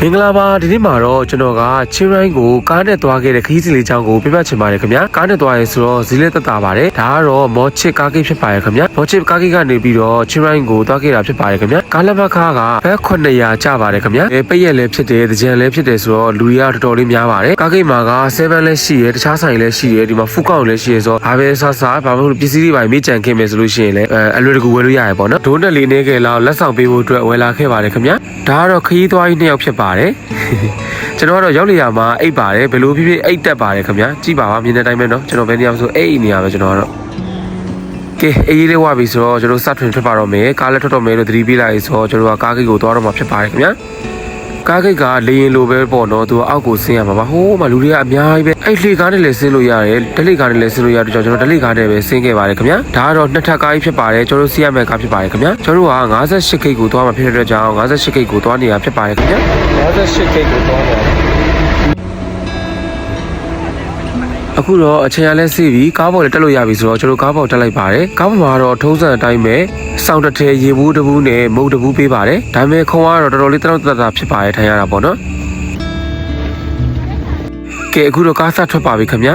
မင်္ဂလာပါဒီနေ့မှာတော့ကျွန်တော်ကချင်းရိုင်းကိုကားနဲ့သွားခဲ့တဲ့ခရီးစဉ်လေးကြောင်းကိုပြပြချင်ပါတယ်ခင်ဗျာကားနဲ့သွားရဲဆိုတော့ဈေးလက်သက်သာပါတယ်ဒါကတော့မော်ချစ်ကားကိတ်ဖြစ်ပါတယ်ခင်ဗျာမော်ချစ်ကားကိတ်ကနေပြီးတော့ချင်းရိုင်းကိုသွားခဲ့တာဖြစ်ပါတယ်ခင်ဗျာကားလက်မခါကဘက်900ကျပါတယ်ခင်ဗျာအဲပိတ်ရက်လည်းဖြစ်တယ်တကြံလည်းဖြစ်တယ်ဆိုတော့လူတွေကတော်တော်လေးများပါတယ်ကားကိတ်မှာက7လည်းရှိရဲတခြားဆိုင်လည်းရှိရဲဒီမှာဖူကောက်လည်းရှိရဲဆိုတော့ဘာပဲဆဆဘာမှမဟုတ်ပစ္စည်းတွေပါမေးကြံခင်မယ်ဆိုလို့ရှိရင်လည်းအဲအလွယ်တကူဝယ်လို့ရရပေါ့နော်ဒိုးနဲ့လေးနေခဲ့လောက်လက်ဆောင်ပေးဖို့အတွက်ဝယ်လာခဲ့ပါတယ်ခင်ဗျာဒါကတော့ခရီးသွားကြီးနှစ်ယောက်ဖြစ်ပတယ် ကျွန်တော်ကတော့ရောက်လေရမှာအိတ်ပါတယ်ဘယ်လိုဖြစ်ဖြစ်အိတ်တက်ပါတယ်ခင်ဗျာကြည့်ပါပါမြင်တဲ့အတိုင်းပဲเนาะကျွန်တော်ဘယ်နေရာမှာဆိုအိတ်နေရာပဲကျွန်တော်ကတော့ကဲအေးလေးဝပြီဆိုတော့ကျွန်တော်စထွင်ထွက်ပါတော့မယ်ကားလည်းထွက်တော့မယ်လို့သတိပေးလိုက်ဆိုတော့ကျွန်တော်ကကားဂိတ်ကိုသွားတော့မှာဖြစ်ပါတယ်ခင်ဗျာ ကားဂိတ်ကလေရင်လိုပဲပေါ့နော်သူကအောက်ကိုဆင်းရမှာပါဟိုးမှာလူတွေကအများကြီးပဲအဲ့လေကားနဲ့လည်းဆင်းလို့ရတယ်ဒလိကားနဲ့လည်းဆင်းလို့ရတော့ကျွန်တော်ဒလိကားနဲ့ပဲဆင်းခဲ့ပါတယ်ခင်ဗျာဒါကတော့နှစ်ထပ်ကားကြီးဖြစ်ပါတယ်ကျွန်တော်စီးရမယ့်ကားဖြစ်ပါတယ်ခင်ဗျာကျွန်တော်က58ဂိတ်ကိုသွားမှာဖြစ်တဲ့အတွက်ကြောင့်58ဂိတ်ကိုသွားနေရဖြစ်ပါတယ်ခင်ဗျာ58ဂိတ်ကိုသွားနေရ အခုတော့အချိန်ရလဲစီးပြီးကားပေါ်လည်းတက်လို့ရပြီဆိုတော့ကျွန်တော်ကားပေါ်တက်လိုက်ပါတယ်ကားပေါ်မှာတော့ထုံးစံအတိုင်းပဲစောင်းတစ်ထည်ရေဘူးတစ်ဘူးနဲ့မုတ်တစ်ဘူးပေးပါတယ်ဒါပေမဲ့ခုံကတော့တော်တော်လေးတောက်တတဖြစ်ပါတယ်ထိုင်ရတာပေါ့နော်ကဲအခုတော့ကားဆက်ထွက်ပါပြီခင်ဗျာ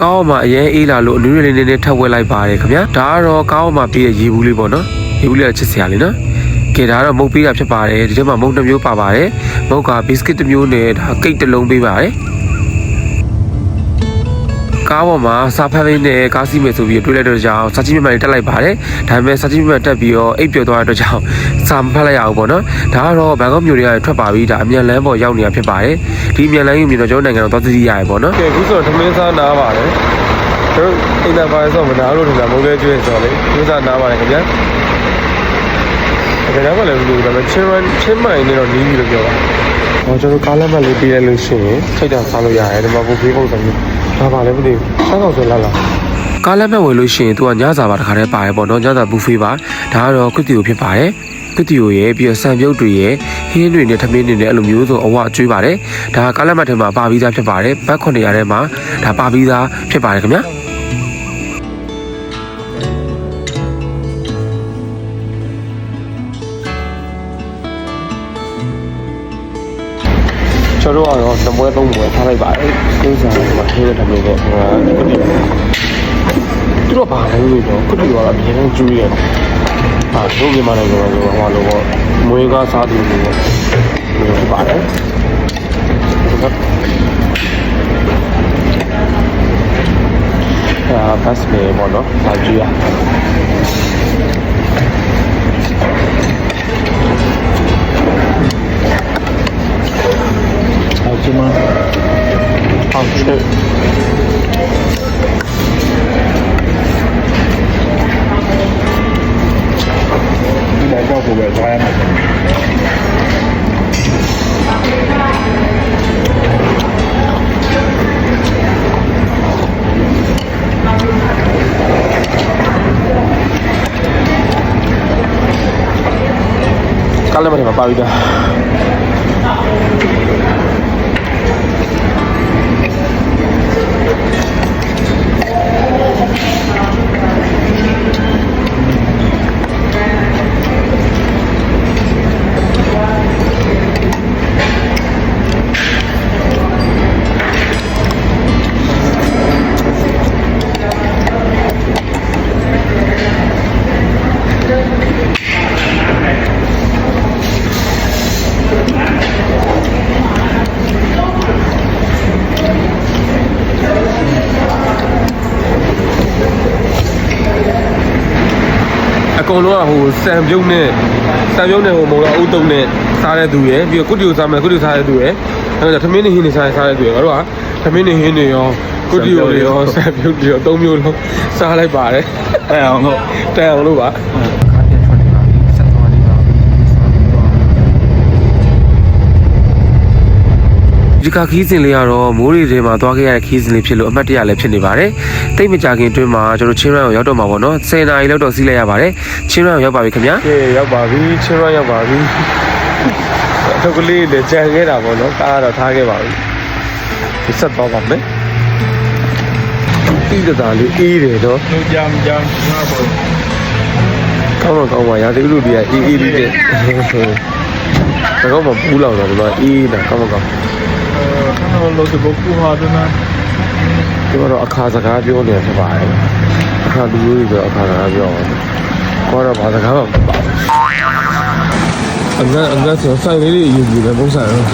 ကောင်းမှာအရင်အေးလာလို့အနူးရလေးနည်းနည်းထပ်ဝဲလိုက်ပါတယ်ခင်ဗျာဒါကတော့ကောင်းမှာပြီးတဲ့ရေဘူးလေးပေါ့နော်ရေဘူးလေးကချစ်စရာလေးနော် ကဲဒါကတော့မုတ်ပေးတာဖြစ်ပါတယ်ဒီထဲမှာမုတ်တစ်မျိုးပါပါတယ်မုတ်ကဘစ်ကစ်တစ်မျိုးနဲ့ဒါကိတ်တစ်လုံးပေးပါတယ်ကားပေါ်မှာစားဖက်လေးနဲ့ကားစီးမယ်ဆိုပြီးတွေးလိုက်တော့ကြောင်စာချင်းမြတ်တွေတက်လိုက်ပါတယ်ဒါပေမဲ့စာချင်းမြတ်တက်ပြီးတော့အိပ်ပျော်သွားတဲ့အတွက်ကြောင့်စာမဖက်လိုက်ရအောင်ပေါ့နော်ဒါကတော့ဘန်ကောက်မြို့တွေကထွက်ပါပြီးဒါအမြန်လမ်းပေါ်ရောက်နေတာဖြစ်ပါတယ်ဒီအမြန်လမ်းကြီးမြင်တော့ကျွန်တော်နိုင်ငံတော်သွားသတိရရပေါ့နော်ကဲအခုဆိုတော့သမင်းစားနားပါတယ်တို့အိမ်သာပါဆိုမနာလို့ထင်တာမဟုတ်လဲကျွေးဆိုတော့လေသမင်းစားနားပါတယ်ခင်ဗျာ ဒါကြောင့်လည်းလူဒါပေမဲ့ချင်းမချင်းမိုင်နဲ့တော့နီးပြီလို့ပြောပါဟောကျွန်တော်ကားလက်မှတ်လေးပေးလိုက်လို့ရှိရင်ထိတ်တာစားလို့ရတယ်ဒီမှာဘူဖေးပုံစံမျိုးဒါပါလဲမသိဘူးစားတော့ဆိုလာလာကားလက်မှတ်ဝယ်လို့ရှိရင်သူကညစာပါတခါတည်းပါတယ်ပေါ့နော်ညစာဘူဖေးပါဒါကတော့ခွတ်တီကိုဖြစ်ပါတယ်ခွတ်တီကိုရဲ့ပြီးတော့ဆန်ပြုတ်တွေရဲ့ဟင်းတွေနဲ့ထမင်းတွေနဲ့အဲ့လိုမျိုးစုံအဝအကျွေးပါတယ်ဒါကားလက်မှတ်ထဲမှာပါပြီးသားဖြစ်ပါတယ်ဘတ်900ထဲမှာဒါပါပြီးသားဖြစ်ပါတယ်ခင်ဗျာ 2ပွဲ3ပွဲထားလိုက်ပါတယ်အိမ်ဆောင်ကမှထိုးရတယ်လို့ပေါ့ဟိုသူတို့ဘာလဲလို့တော့ခုတည်းကတော့အရင်ကျူးရတယ်ဟာတို့ပြန်မလာတော့ဟိုဟိုလိုပေါ့မွေးကားစားတယ်လို့ပေါ့ဒီပါတယ်အာဘတ်စ်မေပေါ့နော်။ဒါကြည့်ရ ကားလည်းမ ကုန်လုံးကဟိုစံပြုံးနဲ့စံပြုံးနဲ့ဟိုမုံတော့အုပ်တုံးနဲ့စားတဲ့သူရယ်ပြီးတော့ကုတီကိုစားမယ်ကုတီကိုစားတဲ့သူရယ်အဲ့တော့ထမင်းနေဟင်းနေစားစားတဲ့သူရယ်ငါတို့ကထမင်းနေဟင်းနေရောကုတီကိုရောစံပြုံးတွေရောသုံးမျိုးလုံးစားလိုက်ပါတယ်တန်အောင်လို့တန်အောင်လို့ပါ ဒီခါခီးစဉ်လေးကတော့မိုးရီတွေမှာသွားခဲ့ရတဲ့ခီးစဉ်လေးဖြစ်လို့အမှတ်တရလည်းဖြစ်နေပါတယ်။တိတ်မကြခင်တွင်းမှာကျွန်တော်ချင်းရန်ကိုရောက်တော့မှာပေါ့နော်။10နာရီလောက်တော့စီးလိုက်ရပါတယ်။ချင်းရန်ကိုရောက်ပါပြီခင်ဗျာ။ကဲရောက်ပါပြီ။ချင်းရန်ရောက်ပါပြီ။အထုပ်ကလေးလည်းကြံခဲ့တာပေါ့နော်။ကားကတော့ထားခဲ့ပါပြီ။ဒီဆက်သွားပါမယ်။ပြီးကြတာလေးအေးတယ်တော့။ကြမ်းကြမ်းငါပေါ့။ကောင်းတော့ကောင်းပါရာသီဥတုတွေကအေးအေးလေးတဲ့။ဒါတော့မပူးလောက်တော့ဒီမှာအေးတာကောင်းကောင်း အဲတော့လို့ဒီဘကူဟာတယ်နော်ဒီမှာတော့အခါစကားပြောနေဖြစ်ပါတယ်အခါလူမျိုးတွေဆိုအခါစကားပြောအောင်ခေါ်တော့ဘာစကားမှမပါအငတ်အငတ်ဆိုဆိုင်လေးတွေယူပြီးတယ်ပုံစံတော့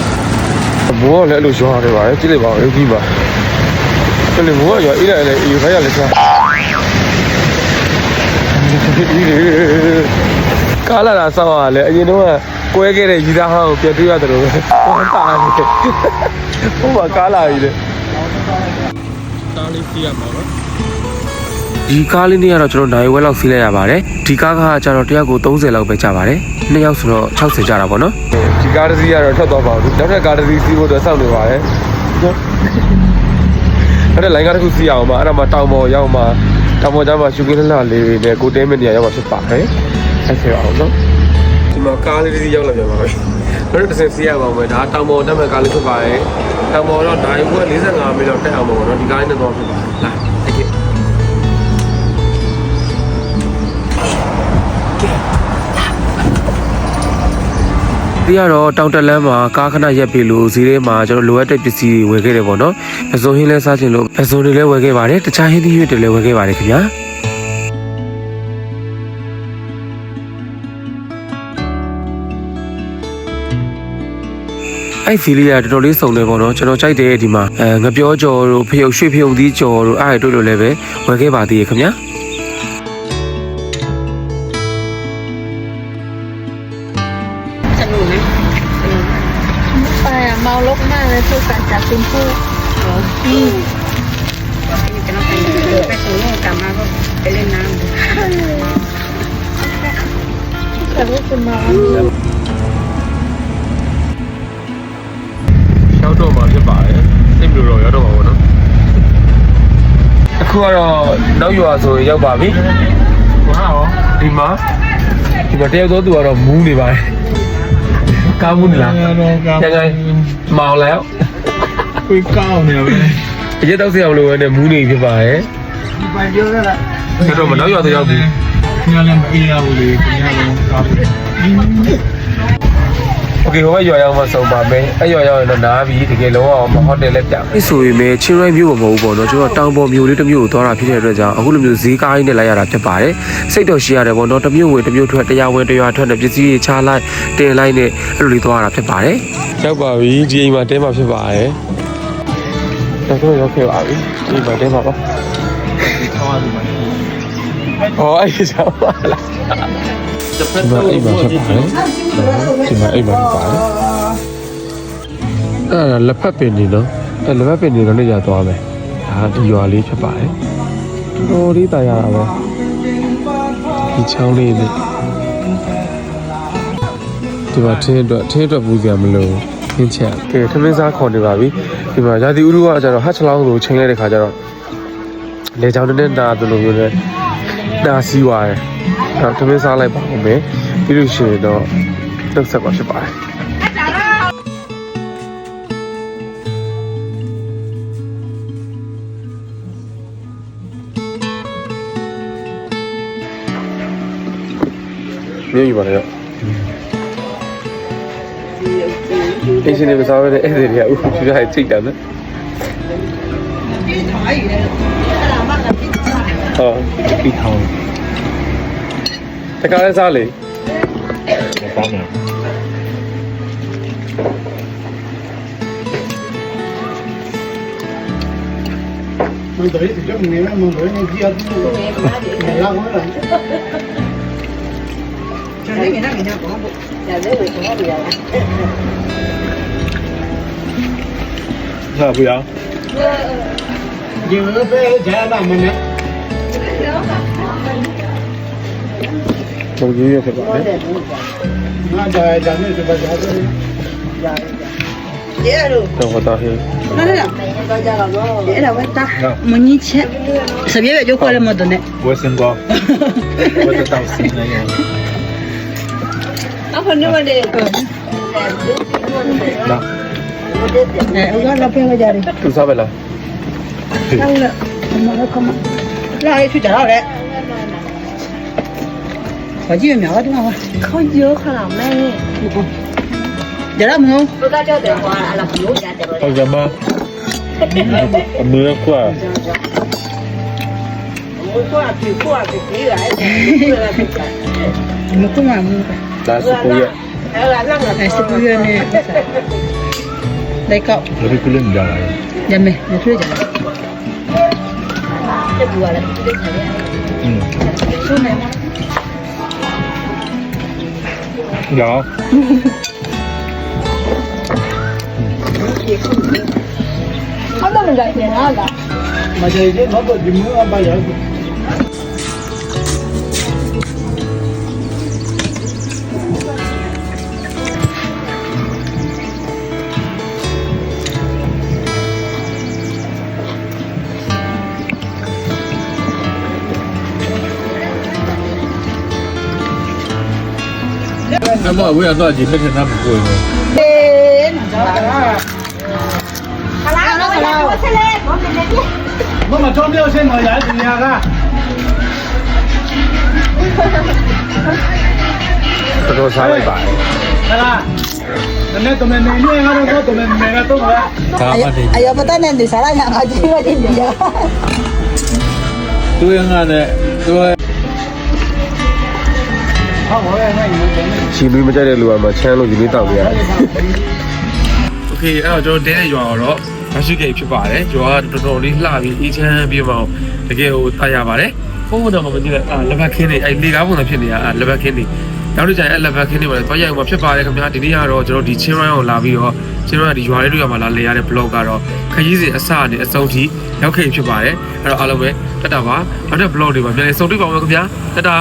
ဘောကလည်းအဲ့လိုရွာနေပါတယ်ကြည့်လိုက်ပါဦးရုပ်ကြီးပါကလေးဘောကရွာအေးလိုက်လေအေးခိုင်းရလေစားကာလာလာဆောက်ရလေအရင်တော့ကွဲခဲ့တဲ့ရီသားဟောင်းကိုပြန်တွေ့ရတယ်လို့ပဲဟောတာနေ ဟိုမှာကားလာပြီလေတားလေးပြရမှာနော်ဒီကားလေးနေ့ကတော့ကျွန်တော်နိုင်ဝဲလောက်စီးလိုက်ရပါတယ်ဒီကားကကျတော့တယောက်ကို30လောက်ပဲကျပါတယ်နှစ်ယောက်ဆိုတော့60ကျတာပေါ့နော်ဒီကားတစ်စီးကတော့ထွက်သွားပါဘူးနောက်ထပ်ကားတစ်စီးစီးဖို့တော့စောင့်နေပါတယ်အဲ့ဒါလိုင်းကားတစ်ခုစီးအောင်ပါအဲ့ဒါမှတောင်ပေါ်ရောက်မှတောင်ပေါ်ကျမှရှူကင်းလှလေးတွေနဲ့ကိုတဲမနေရရောက်မှဖြစ်ပါတယ်အဲ့ဆိုအောင်နော်ဒီမှာကားလေးတစ်စီးရောက်လာပြန်ပါပြီဘယ်လိုတစ်စက်စီးရပါမယ်ဒါတောင်ပေါ်တက်မဲ့ကားလေးဖြစ်ပါတယ် တောင်ပေါ်တော့နိုင်ဝဲ45မိနစ်လောက်တက်အောင်ပါပေါ့နော်ဒီကားလေးနဲ့တော့ဖြစ်ပါတယ်လာအဲ့ဒီဒီကတော့တောင်တက်လန်းမှာကားခဏရက်ပြီလို့ဈေးထဲမှာကျွန်တော်လိုအပ်တဲ့ပစ္စည်းတွေဝယ်ခဲ့တယ်ပေါ့နော်။ပစုံဟင်းလဲစားချင်လို့ပစုံတွေလည်းဝယ်ခဲ့ပါတယ်။တခြားဟင်းသီးရွက်တွေလည်းဝယ်ခဲ့ပါတယ်ခင်ဗျာ။ အဲ့ဖီလီကတော်တော်လေးစုံတယ်ပေါ့နော်ကျွန်တော်ကြိုက်တယ်ဒီမှာအဲငပြောကြော်တို့ဖျုတ်ရွှေဖျုံသီးကြော်တို့အဲ့ဒါတို့လိုလည်းပဲဝယ်ခဲ့ပါသေးရဲ့ခင်ဗျာ สนุกไหมสนุก ไปอ่ะเมารกมากเลยพูดกันจากคุณผู้ เหรออืมนี่จะต้องไปไปสู่โลกกลับมาก็ไปเล่นน้ำ แต่ว่าคุณน้อ ရောက်တော့မှာဖြစ်ပါတယ်စိတ်မလို့တော့ရောက်တော့မှာပေါ့နော်အခုကတော့နောက်ရွာဆိုရင်ရောက်ပါပြီ ဟာရော ဒီမှာဒီမှာတယောက်တော့သူကတော့မူးနေပါတယ်ကားမူးနေလား တော့က ကျန်ကန်မောင်แล้ว ကိုကောင်းနေပဲ အရက်တော့ဆရာမလို့ပဲနဲ့မူးနေဖြစ်ပါတယ် ဒီပိုင်ပြောရတာ ကျွန်တော်မနောက်ရွာတော့ရောက်ပြီ ညလည်းမအေးရဘူးလေညလည်းကောင်း ကေဟိုဘက်ရော်ရောက်မှစုံပါမယ်အဲ့ရော်ရောက်ရင်တော့နားပြီတကယ်လုံးဝမဟိုတယ်လည်းပြ။အဲ့ဆိုရင်လည်းချင်းရိုင်းမြို့ကမဟုတ်ဘူးပေါ့နော်ကျွန်တော်တောင်ပေါ်မြို့လေးတစ်မြို့ကိုသွားတာဖြစ်တဲ့အတွက်ကြောင့်အခုလိုမျိုးဈေးကားကြီးနဲ့လိုက်ရတာဖြစ်ပါတယ်။စိတ်တော်ရှိရတယ်ပေါ့နော်တစ်မြို့ဝင်တစ်မြို့ထွက်တရားဝင်တရားထွက်နဲ့ပစ္စည်းတွေချလိုက်တင်လိုက်နဲ့အဲ့လိုလေးသွားတာဖြစ်ပါတယ်။ရောက်ပါပြီဒီအိမ်မှာတဲမှာဖြစ်ပါတယ်။တော်တော်ရောက်ခဲ့ပါပြီဒီအိမ်မှာတဲမှာပါ။ဟောပါပြီ။ ဒီမှာဟောအဲ့ဒီကြောင့်ပါလားဒီမှာအိမ်မှာဖြစ်ပါတယ်ဒီမှာအိမ်မှာဖြစ်ပါတယ်အဲ့ဒါလက်ဖက်ပင်နေနော်အဲ့လက်ဖက်ပင်နေတော့နေရသွားမယ်ဒါဒီရွာလေးဖြစ်ပါတယ်တော်တော်လေးတာရတာပဲဒီချောင်းလေးနဲ့ဒီမှာထင်းအတွက်ထင်းအတွက်ပူစရာမလိုခင်းချက်ကဲထမင်းစားခေါ်နေပါပြီဒီမှာရာသီဥတုကကျတော့ဟတ်ချလောင်းလိုချိန်လိုက်တဲ့ခါကျတော့လေချောင်းနဲ့နာတယ်လို့မျိုးနဲ့ နာစီးသွားတယ်အဲ့တော့ထမင်းစားလိုက်ပါဦးမယ်ပြီးလို့ရှိရင်တော့နှုတ်ဆက်ပါဖြစ်ပါတယ်မြို့ယူပါလေတော့အင်းရှင်တွေမစားဘဲနဲ့အဲ့ဒီတွေကဥပ္ပဒေတွေချိတ်တယ်နော် ဟောပြီးထောင်းတကားလေးစားလေကောင်းတယ်ကျွန်တော်လည်းငါငါတော့ဘုရားလည်းဝေခေါ်ပြရတာဟာဘူးရဒီလိုပဲကြားပါမနဲ့ပုံကြီးရဖြစ်ပါတယ်ငါကြားကြတယ်ဒီပါကြားတယ်ရဲလို့တော့ဟောတာဟင်းနားလည်းတော့ကြတော့အဲ့ဒါဝက်တာမင်းချက်စပြည့်ပဲကြောက်ခွဲလည်းမတော့ Không dữ thiệt vậy đấy. Đâu có tao hiểu. Dễ là quay ta. Mình nhìn chết. Sao biết vậy cho quay lên một tuần đấy. Quay xem qua. Quay tao xin này. Nó không nữa mà đi. Đó. Nè, ông đó là phê bây giờ đi. Sao vậy là? Đâu là, mà nó không. Là đi chú trả đâu. 好几月苗了，知道吗？好久好浪漫耶！在哪门？不搞这对话，阿拉不有干这个。好干吗？没得过。我过来，对过来，对来，对来，对来。你们过来没有？来四个月。来四个月呢？来搞。我这个人不讲来。也没，我这讲。这不完了，这才。嗯。收没吗？ ရောဘာမှမကြိုက်ဘူးလားမကြိုက်ဘူးဘာလို့ဒီမျိုးအပိုင်းရောက် 那么我要到几天他们过了。对，好啦，好啦，我吃嘞，我吃嘞。我们装表现嘛，也是那个。这都啥味道？来啦。နည်းတော့မင်းနေရတော့တော့မင်းနေရတော့လားဒါမှမဟုတ်အယောပတနဲ့ဒီစားလိုက်ငါကြည့်ရကြည့်ပြသူရငါနဲ့သူ ချီမီမကြိုက်တဲ့လူကမှချမ်းလို့ဒီလေးတောက်ပြရတယ်โอเคအဲ့တော့ကျွန်တော်တဲတဲ့ရွာတော့မရှိကိတ်ဖြစ်ပါတယ်ရွာကတော်တော်လေးလှပြီးအေးချမ်းပြီးမှတကယ်ဟိုတာရပါတယ်ဖုန်းတော့မကြည့်လိုက်အာလက်ဘက်ခင်းနေအဲ့လေကားပုံစံဖြစ်နေတာအာလက်ဘက်ခင်းနေနောက်တစ်ကြိမ်အဲ့လက်ဘက်ခင်းနေပါလေတွားရအောင်ဖြစ်ပါတယ်ခင်ဗျာဒီနေ့ကတော့ကျွန်တော်ဒီချင်းရိုင်းကိုလာပြီးတော့ချင်းရိုင်းကဒီရွာလေးတွေကမှလာလေရတဲ့ blog ကတော့ခရီးစဉ်အစနဲ့အဆုံးထိရောက်ခဲ့ဖြစ်ပါတယ်အဲ့တော့အားလုံးပဲတက်တာပါနောက်တဲ့ blog တွေမှာပြန်လည်ဆုံတွေ့ပါမယ်ခင်ဗျာတက်တာ